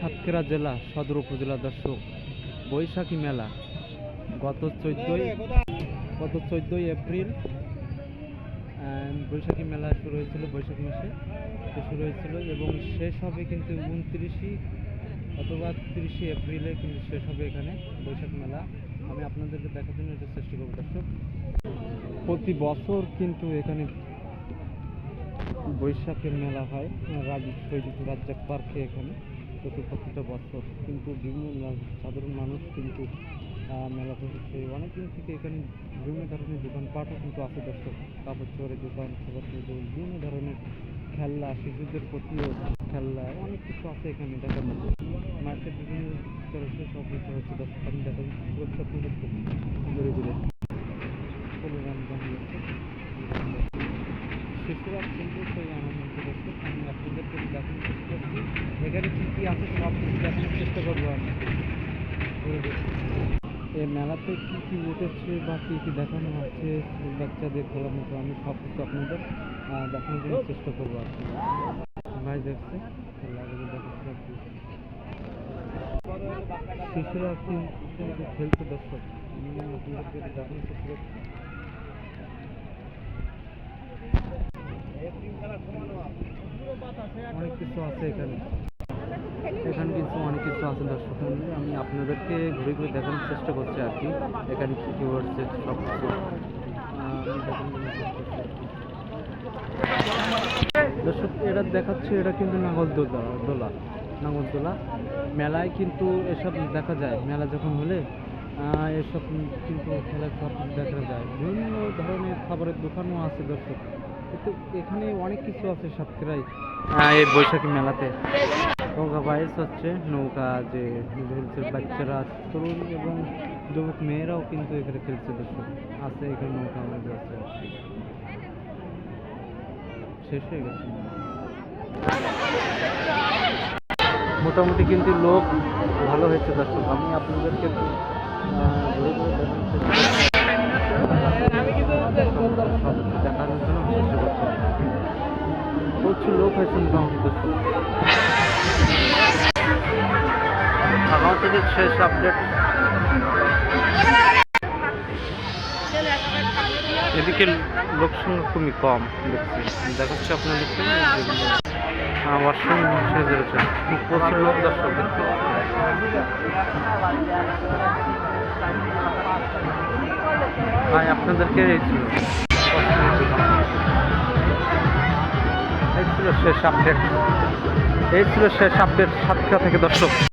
সাতক্ষীরা জেলা সদর উপজেলা দর্শক, বৈশাখী মেলা, গত চোদ্দোই গত চোদ্দোই এপ্রিল বৈশাখী মেলা শুরু হয়েছিল, বৈশাখ মাসে শুরু হয়েছিল এবং শেষ হবে কিন্তু উনত্রিশই অথবা তিরিশে এপ্রিলে কিন্তু শেষ হবে এখানে বৈশাখ মেলা। আমি আপনাদেরকে দেখার জন্য এটা চেষ্টা করব দর্শক। প্রতি বছর কিন্তু এখানে বৈশাখের মেলা হয় রাজীব শহীদ রাজ্জাক পার্কে এখানে। প্রতিটা বছর কিন্তু বিভিন্ন সাধারণ মানুষ কিন্তু মেলা বসেছে অনেকদিন থেকে এখানে বিভিন্ন ধরনের দোকানপাটও কিন্তু আছে দর্শক। কাপড় চোরের দোকান খাবার বিভিন্ন ধরনের খেলনা শিশুদের প্রতিও খেলনা অনেক কিছু আছে এখানে দেখার মতো। মার্কেট বিভিন্ন চলছে সব কিছু হচ্ছে। দর্শক আমি দেখা সুরক্ষা ধীরে ধীরে। শিশুরা কিন্তু সেই আনন্দ করছে আমি করছি এখানে কী কী আছে সব কিছু দেখানোর চেষ্টা করব আমি। এই মেলাতে কী কী উঠেছে বা কী কী দেখানো হচ্ছে বাচ্চাদের খেলার মতো, আমি সব কিছু আপনাদের দেখানোর জন্য চেষ্টা করব আর কি। ভাই দেখছে শিশুরা কিন্তু খেলছে দর্শক, আমি আপনাদেরকে অনেক কিছু আছে এখানে। এখানে কিন্তু অনেক কিছু আছে দর্শক। আমি আপনাদেরকে ঘুরে ঘুরে দেখানোর চেষ্টা করছি আর কি। এখানে কী কী হচ্ছে সব কিছু। দর্শক, এটা দেখাচ্ছে, এটা কিন্তু নাগরদোলা, দোলা, নাগরদোলা। মেলায় কিন্তু এসব দেখা যায়। মেলা যখন হলে এসব কিন্তু খেলার সব দেখা যায়। বিভিন্ন ধরনের খাবারের দোকানও আছে দর্শক। কিন্তু এখানে অনেক কিছু আছে সাতক্ষীরায়। এই বৈশাখী মেলাতে। নৌকা বাইস হচ্ছে, নৌকা যে খেলছে বাচ্চারা, তরুণ এবং যুবক মেয়েরাও কিন্তু এখানে খেলছে দর্শক। আছে এখানে নৌকা আছে। শেষ হয়ে গেছে। মোটামুটি কিন্তু লোক ভালো হয়েছে দর্শক। আমি আপনাদেরকে ঘুরে ঘুরে দেখানোর মোটামুটি দর্শক আগাম থেকে শেষ আপডেট। এদিকে লোক খুবই কম, দেখছি। দেখাচ্ছে আপনাদেরকে। ওয়াশরুম শেষ হয়েছে প্রচুর লোক দর্শক দেখতে ভাই, আপনাদেরকে এই ছিল। এই ছিল শেষ আপডেট এই ছিল শেষ আপডেট সাতটা থেকে দর্শক।